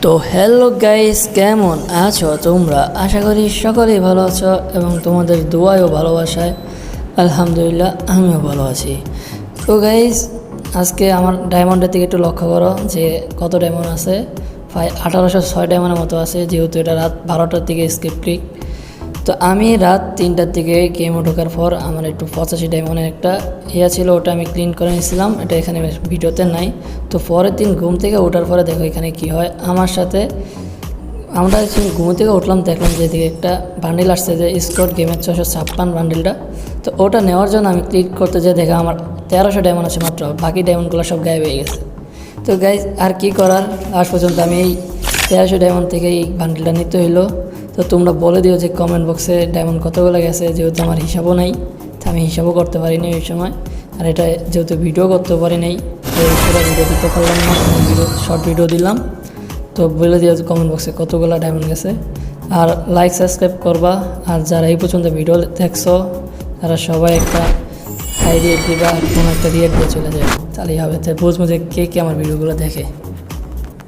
তো hello guys কেমন আছো তোমরা? আশা করি সকলেই ভালো আছো এবং তোমাদের দোয়ায়ও ভালোবাসায়। আলহামদুলিল্লাহ, আমিও ভালো আছি। তো গাইস আজকে আমার ডায়মন্ডের দিকে একটু লক্ষ্য করো যে কত ডায়মন্ড আছে। প্রায় আঠারোশো ছয় ডায়মন্ডের মতো আছে, যেহেতু এটা রাত বারোটার দিকে স্কিপ তো আমি রাত তিনটার দিকে গেমে ঢোকার পর আমার একটু পঁচাশি ডায়মন্ডের একটা ইয়া ছিল, ওটা আমি ক্লিন করে নিয়েছিলাম। এটা এখানে ভিডিওতে নাই। তো পরের দিন ঘুম থেকে ওঠার পরে দেখো এখানে কি হয়। আমার সাথে আমরা ঘুম থেকে উঠলাম, দেখলাম যে এদিকে একটা বান্ডিল আসছে যে স্কট গেমের ছশো ছাপ্পান বান্ডিলটা তো ওটা নেওয়ার জন্য আমি ক্লিক করতে যেয়ে দেখা আমার তেরোশো ডায়মন্ড আছে মাত্র, বাকি ডায়মন্ডগুলো সব গায়েব হয়ে গেছে। তো গাইজ আর কি করার? আজ পর্যন্ত আমি এই তেরোশো ডায়মন্ড থেকে এই বান্ডিলটা নিতে হইল। তো তোমরা বলে দিও যে কমেন্ট বক্সে ডায়মন্ড কতগুলো গেছে, যেহেতু আমার হিসাবও নাই, তো আমি হিসাবও করতে পারিনি ওই সময়। আর এটা যেহেতু ভিডিও করতে পারি নাই ভিডিও দিতে পারলাম না ভিডিও শর্ট ভিডিও দিলাম। তো বলে দিও যে কমেন্ট বক্সে কতগুলো ডায়মন্ড গেছে। আর লাইক সাবস্ক্রাইব করবা, আর যারা এই পর্যন্ত ভিডিও দেখছ, তারা সবাই একটা হাই রিয়েট দিবা কোনো একটা রিয়েট দিয়ে চলে যাবে তাহলেই হবে। তাই বুঝব যে কে কে আমার ভিডিওগুলো দেখে।